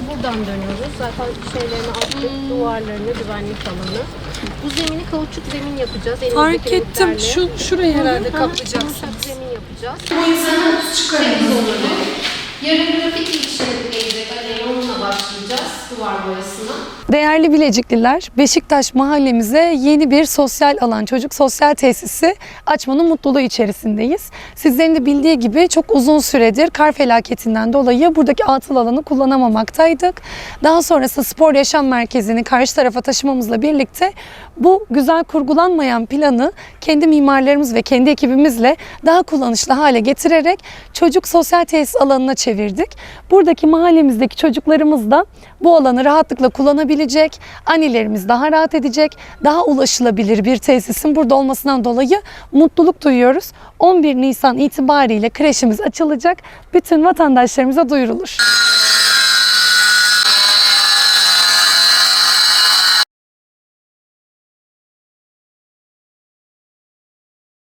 Tuvaleti buradan dönüyoruz. Zaten şeylerini attık, duvarlarını, güvenlik alanı. Bu zemini kauçuk zemin yapacağız. Fark Elimizdeki ettim. renklerle. Şu şurayı herhalde kaplayacaksınız. Yumuşak zemin yapacağız. Bu yüzden çıkarım. Yarın grafiti işleri duvar boyasına. Değerli Bilecikliler, Beşiktaş mahallemize yeni bir sosyal alan, çocuk sosyal tesisi açmanın mutluluğu içerisindeyiz. Sizlerin de bildiği gibi çok uzun süredir kar felaketinden dolayı buradaki atıl alanı kullanamamaktaydık. Daha sonrasında spor yaşam merkezini karşı tarafa taşımamızla birlikte bu güzel kurgulanmayan planı kendi mimarlarımız ve kendi ekibimizle daha kullanışlı hale getirerek çocuk sosyal tesis alanına çevirdik. Buradaki mahallemizdeki çocuklarımız da bu alanı rahatlıkla kullanabilecek, annelerimiz daha rahat edecek, daha ulaşılabilir bir tesisin burada olmasından dolayı mutluluk duyuyoruz. 11 Nisan itibariyle kreşimiz açılacak. Bütün vatandaşlarımıza duyurulur.